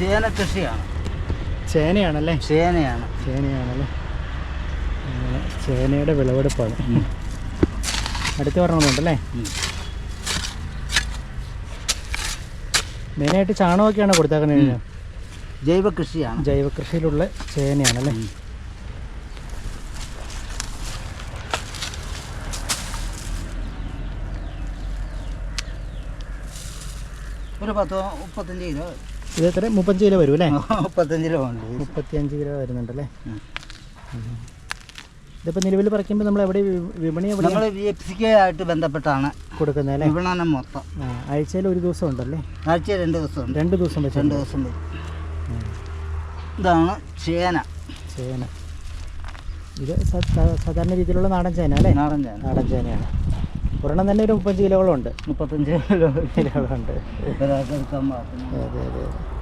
ചേന കൃഷിയാണ്. ചേനയാണല്ലേ? ചേനയാണ്. ചേനയാണല്ലേ? ചേനയുടെ വിളവെടുപ്പാണ്. അടുത്ത് പറഞ്ഞുണ്ടല്ലേ. മെയിനായിട്ട് ചാണകമൊക്കെയാണ് കൊടുത്തേക്കുന്നത് ജൈവ കൃഷിയാണ് ജൈവ കൃഷിയിലുള്ള ചേനയാണല്ലേ ഒരു പത്തോ മുപ്പത്തഞ്ച് കിലോ. ഇത് എത്ര മുപ്പത്തഞ്ച് കിലോ വരും അല്ലേ മുപ്പത്തഞ്ച് കിലോ ഉണ്ട് മുപ്പത്തിയഞ്ച് കിലോ വരുന്നുണ്ടല്ലേ? ഉം. ഇതിപ്പോൾ നിലവിൽ പറിക്കുമ്പോൾ നമ്മൾ എവിടെ വിപണി എവിടെ നമ്മൾ വി എഫ് സിക്ക് ആയിട്ട് ബന്ധപ്പെട്ടാണ് കൊടുക്കുന്നത് അല്ലേ? വിപണനം മൊത്തം. ആഴ്ചയിൽ ഒരു ദിവസം ഉണ്ടല്ലേ? ആഴ്ചയിൽ രണ്ട് ദിവസം രണ്ട് ദിവസം വെച്ച് രണ്ട് ദിവസം വരും ഇതാണ് ചേന. ചേന. ഇത് സാധാരണ രീതിയിലുള്ള നാടൻ ചേന അല്ലേ? നാടൻ ചേന. നാടൻ ചേനയാണ്. ഒരെണ്ണം തന്നെ ഒരു മുപ്പത്തഞ്ച് കിലോകളുണ്ട്. മുപ്പത്തഞ്ച് കിലോ കിലോകളുണ്ട് അതെ അതെ അതെ.